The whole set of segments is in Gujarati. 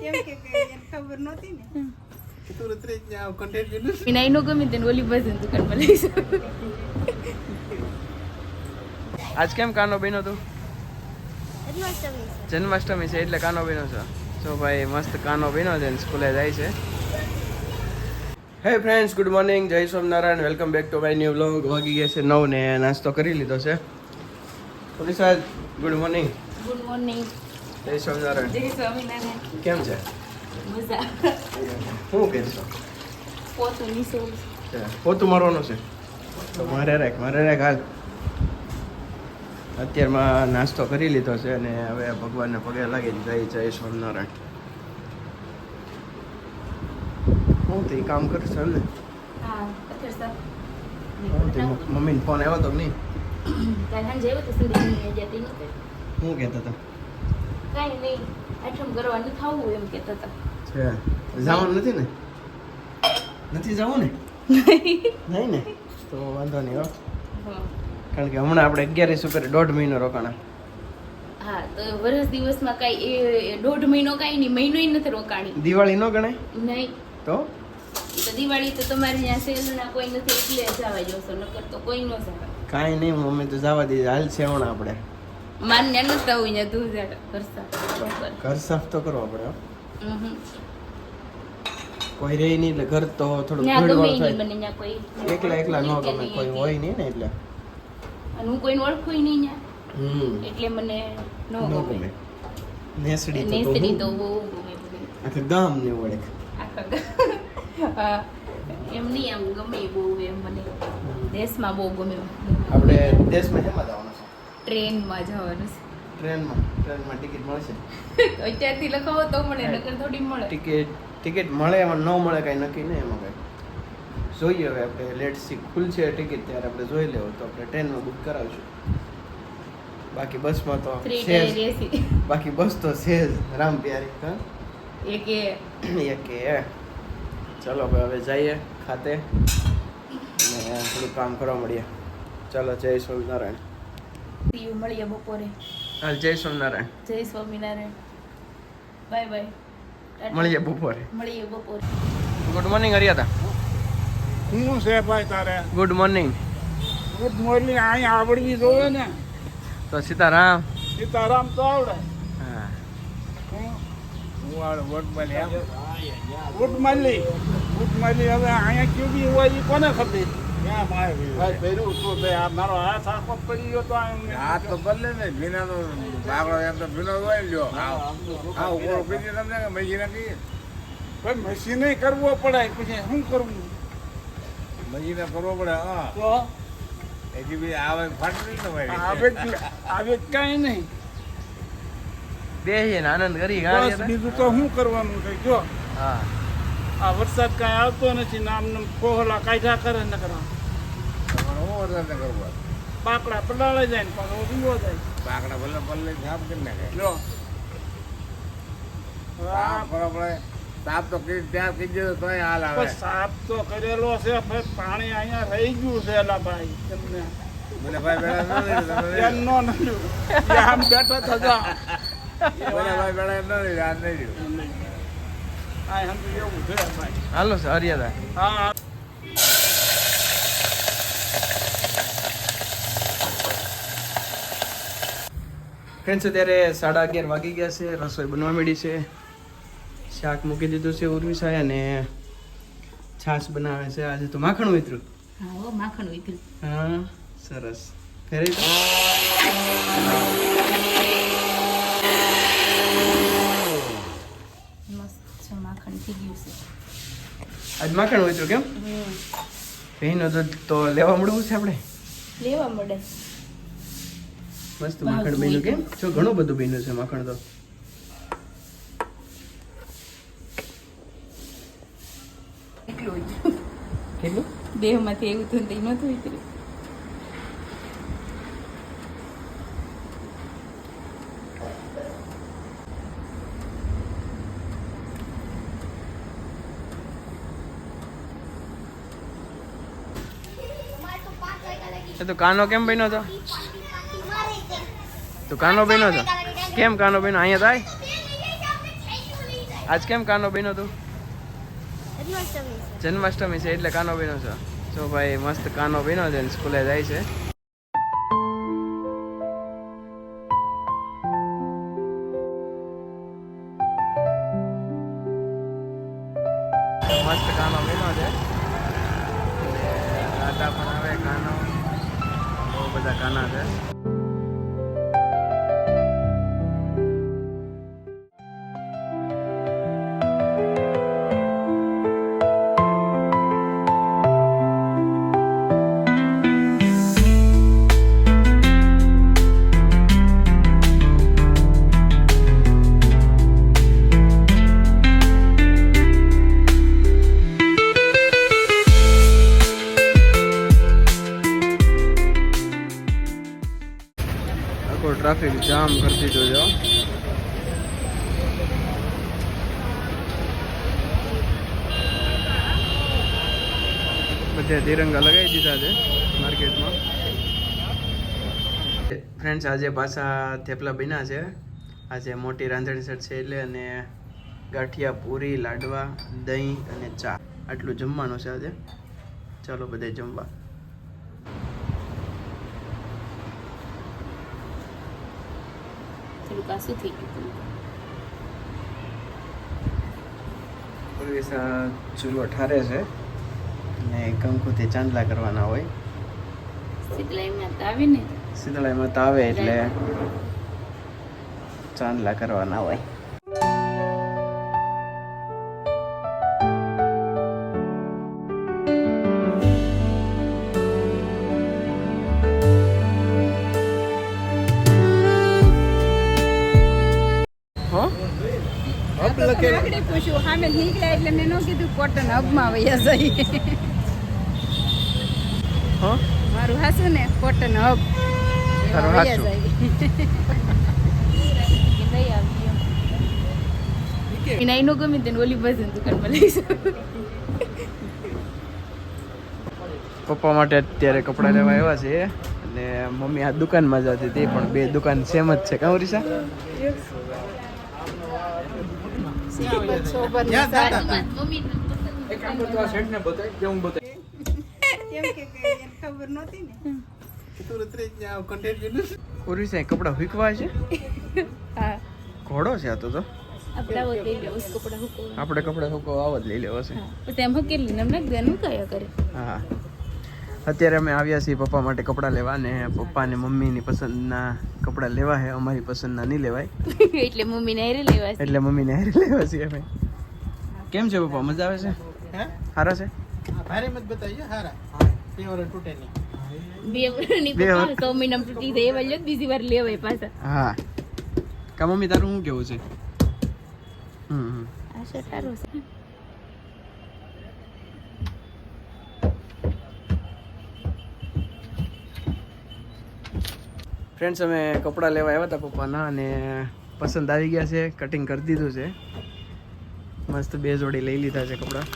કેમ નો. ગમે તેને ઓલી બાજુ દુકાનમાં લઈશું આજ કેમ કાનો બન્યો તું? જન્માષ્ટમી છે. એટલે કાનો બન્યો છે. જો ભાઈ મસ્ત કાનો બન્યો છે સ્કૂલે જાય છે. હે ફ્રેન્ડ્સ ગુડ મોર્નિંગ જય Swaminarayan welcome back to my new vlog વાગી ગયા છે નવ ને નાસ્તો કરી લીધો છે. Police good morning good morning જય સ્વામિનારાયણ. જય સ્વામિનારાયણ. કેમ છે? મજા. શું કહેશો પોતું નીસો પોતું મારવાનું છે? તો મારે રાખ મારે રાખ હાલ. અત્યારમાં નાસ્તો કરી લીધો છે અને હવે ભગવાનને પગે લાગીને જય જય સ્વામિનારાયણ. હું તો એ કામ કરું છું ને. મમ્મીને ફોન આવ્યો તો નહીં શું હું કહેતા હતા કાંઈ નહીં. આઠમ કરવાનું થવું એમ કહેતા હતા. જવાનું નથી ને? નથી જવું ને? નહીં. ને? તો વાંધો નહીં હો. કારણ કે હમણાં આપણે અગિયારીસ ઉપર દોઢ મહિનો રોકાણા. હા તો વર્ષ દિવસમાં કાંઈ એ દોઢ મહિનો કાંઈ નહીં મહિનોય નથી રોકાણી. દિવાળી નો ગણાય? નહીં. તો? તો દિવાળી તો તમારે ત્યાં સેલના કોઈ નથી એટલે જવા જોશો નકર તો કોઈ ન જવા કાંઈ નહીં મમ્મી તો જવા દઈએ. હાલ છે હમણાં આપણે. માન્ય નતા હોય ત્યાં તું જા ઘર સાફ તો કરવો પડે કોઈ રહી નહીં એટલે ઘર તો થોડું ત્યાં નહીં થાય. મને ત્યાં કોઈ એકલા એકલા ન ગમે કોઈ હોય નહીં ને એટલે. અને હું કોઈને ઓળખું નહીં ત્યાં. એટલે મને ન ન ગમે. નેસડી તો નેસડી તો તો બહુ ગમે મને. ગામ ને ઓળખ. આખા એમ નહીં આમ ગમે બહુ એમ મને. દેશમાં બહુ ગમે. આપણે દેશમાં શેમાં જવાનું? ટ્રેનમાં જવાનું ટ્રેનમાં ટ્રેનમાં ટિકિટ મળશે. અત્યારથી લખાવો તો મળે નકર થોડી મળે. ટિકિટ ટિકિટ મળે એમાં ન મળે કાંઈ નક્કી નહીં એમાં કાંઈ. જોઈએ હવે આપણે લેટ સી ખુલશે ટિકિટ ત્યારે આપણે જોઈ લેવું તો આપણે ટ્રેનમાં બુક કરાવશું. બાકી બસમાં તો બાકી બસ તો સેજ રામ પ્યારી હા? એકે એ. કે ચલો હવે જઈએ ખાતે. અને થોડું કામ કરવા મળીએ. ચાલો જય સ્વામિનારાયણ. મળીએ બપોરે. હાલ જય સ્વામિનારાયણ. જય સ્વામિનારાયણ. Bye bye. મળીએ બપોરે. મળીએ બપોરે. ગુડ મોર્નિંગ હરિયાતા શું છે ભાઈ તારે? ગુડ મોર્નિંગ ગુડ મોર્નિંગ અહીંયા આવડવી જોવે ને. તો સીતારામ. સીતારામ તો આવડે. હા. ગુડ મળી ગુડ મળી હવે અહીંયા કેવી હોય એ કોને ખબર? મશીને કરવો પડે પછી શું કરવું મશીને કરવો પડે હા. તો? બી આવે ફાટી ને આવે ભાઈ જ- આવે જ નહીં. બેસીએ આનંદ કરી બીજું તો શું કરવાનું છે? જો હા. આ વરસાદ કાંઈ આવતો નથી નામ નામ કોહલા કાઢ્યા કરે ને કરા તમારે હું કરવો પાકડા પડાળે જાય ને પાછો ઊંઘો જાય બાકડા ભલે ભલે સાફ કરી નાખે. જો. સાફ સાફ તો કરી ત્યાં કરી દેતો તો હાલ આવે. પણ સાફ તો કરેલો છે પાણી અહીંયા રહી ગયું છે એલા ભાઈ તમને. મને ભાઈ બેડા ન લીધું તમે એમ નો નડ્યું. આમ બેઠા થતા મને ભાઈ બેડા ન લીધું હાથ નહીં લીધું. આ સમજી એવું છે ભાઈ. હાલો હરિયાતા હા. ફ્રેન્ડ્સ અત્યારે સાડા અગિયાર વાગી ગયા છે. રસોઈ બનવા માંડી છે. શાક મૂકી દીધું છે ઉર્વિશાએ અને છાશ બનાવે છે આજે તો માખણ વિતરું હા માખણ વિતરું હા સરસ. ફેરી માખણ થઈ ગયું છે. આજ માખણ ઉતર્યું કેમ? હમ. દૂધ તો લેવા મળવું છે આપણે? લેવા મળે. મસ્ત માખણ બન્યું કેમ? જો ઘણું બધું બન્યું છે માખણ તો. કેટલું? બે માંથી એવું થયું તો એ નતું ઉતર્યું. તો કાનો કેમ બન્યો હતો તો કાનો બન્યો છો? કેમ કાનો બન્યો અહીંયા થાય? આજ કેમ કાનો બન્યો તું? જન્માષ્ટમી છે એટલે કાનો બન્યો છે. જો ભાઈ, મસ્ત કાનો બન્યો છે સ્કૂલે જાય છે. મસ્ત કાનો બન્યો છે. અને પણ આવે કાનો. બહુ બધા કાના છે. જામ કરી દીધો છે બધે તિરંગા લગાવી દીધા છે માર્કેટમાં. ફ્રેન્ડ્સ, આજે પાછા થેપલા બન્યા છે. આજે મોટી રાંધણી સેટ છે એટલે અને ગાંઠિયા, પૂરી, લાડવા, દહીં અને ચા. આટલું જમવાનું છે આજે. ચાલો, બધે જમવા. થોડુંક થઈ ગયું. ચૂલો ઠારે છે. ને કંકુથી ચાંદલા કરવાના હોય. શીતળાઈમાં તાવે ને. શીતળાઈમાં તાવે એટલે ચાંદલા કરવાના હોય. આગળ પૂછ્યું સામે નીકળ્યા એટલે મેં ન કીધું કોટન હબમાં વયા જઈએ. હો? મારું હાસું ને કોટન હબ. તારું. કે એનું ગમે તેને ઓલી બાજુ દુકાનમાં લઈશું પપ્પા માટે અત્યારે કપડાં લેવા આવ્યા છે અને મમ્મી આ દુકાનમાં જતી હતી પણ બે દુકાન સેમ જ છે. કાં રીસા શોભનની સાડી. મમ્મી એમ કે કે એને ખબર નહોતી ને ઓરિસા કપડાં હુકવા છે? હા. ઘોડો છે આ તો તો. આપણે કપડા હુકો આપણે કપડાં હુકવા આવો જ લઈ લેવો છે. પછી કેટલી હકેલી ને કયા કરે? હા. અત્યારે અમે આવ્યા છીએ પપ્પા માટે કપડાં લેવા ને પપ્પા ને મમ્મીની પસંદના કપડાં લેવા છે અમારી પસંદના નહીં લેવાય. એટલે મમ્મી ને હારે લેવા છે. એટલે મમ્મીને હારે લેવા છીએ અમે. કેમ છે પપ્પા? મજા આવે છે? સારા છે? બે વર્ષની બે પપ્પા તો સો મહિનામાં તૂટી જાય એવા લ્યો બીજી વાર લેવાય પાછા. હા. કા મમ્મી તારું શું કેવું છે? હમ હમ. આ સારો છે? ફ્રેન્ડ્સ અમે કપડાં લેવા આવ્યા હતા પપ્પાના અને પસંદ આવી ગયા છે. કટિંગ કરી દીધું છે. મસ્ત બે જોડી લઈ લીધા છે કપડાં.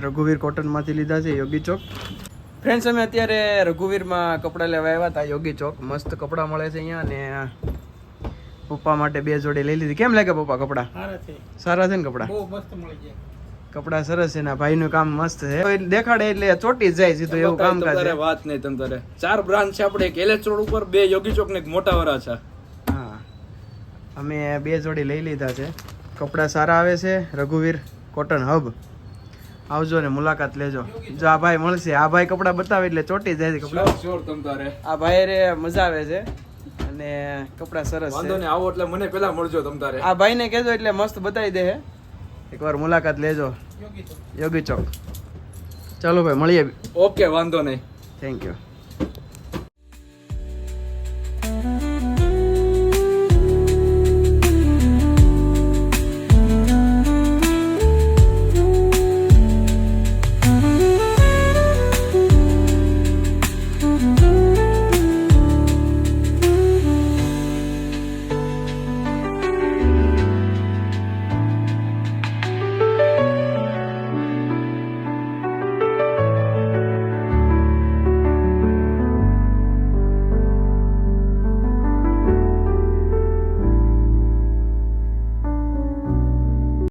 રઘુવીર કોટનમાંથી લીધા છે યોગી ચોક. ફ્રેન્ડ્સ અમે અત્યારે રઘુવીરમાં કપડાં લેવા આવ્યા હતા યોગી ચોક. મસ્ત કપડાં મળે છે અહીંયા અને પપ્પા માટે બે જોડી લઈ લીધી. કેમ લાગે પપ્પા કપડાં? સારા છે. ને કપડાં? કપડાં સરસ છે ને ભાઈનું કામ મસ્ત છે. દેખાડે એટલે ચોટી જ જાય સીધું એવું કામ કરે વાત નહીં તમ તારે. ચાર બ્રાન્ચ છે આપણે એક એલએચ રોડ ઉપર બે યોગી ચોક ને એક મોટા વરા છે. હા. અમે બે જોડી લઈ લીધા છે. કપડા સારા આવે છે રઘુવીર કોટન હબ. આવજો ને મુલાકાત લેજો. જો આ ભાઈ મળશે. આ ભાઈ કપડા બતાવે એટલે ચોટી જાય છે કપડા. આ ભાઈ રે મજા આવે છે અને કપડા સરસ વાંધો છે આવો એટલે મને પેલા મળજો તમ તારે. આ ભાઈને કહેજો એટલે મસ્ત બતાવી દે એકવાર મુલાકાત લેજો. યોગી ચોક. ચાલો ભાઈ મળીએ. ઓકે વાંધો નહીં. Thank you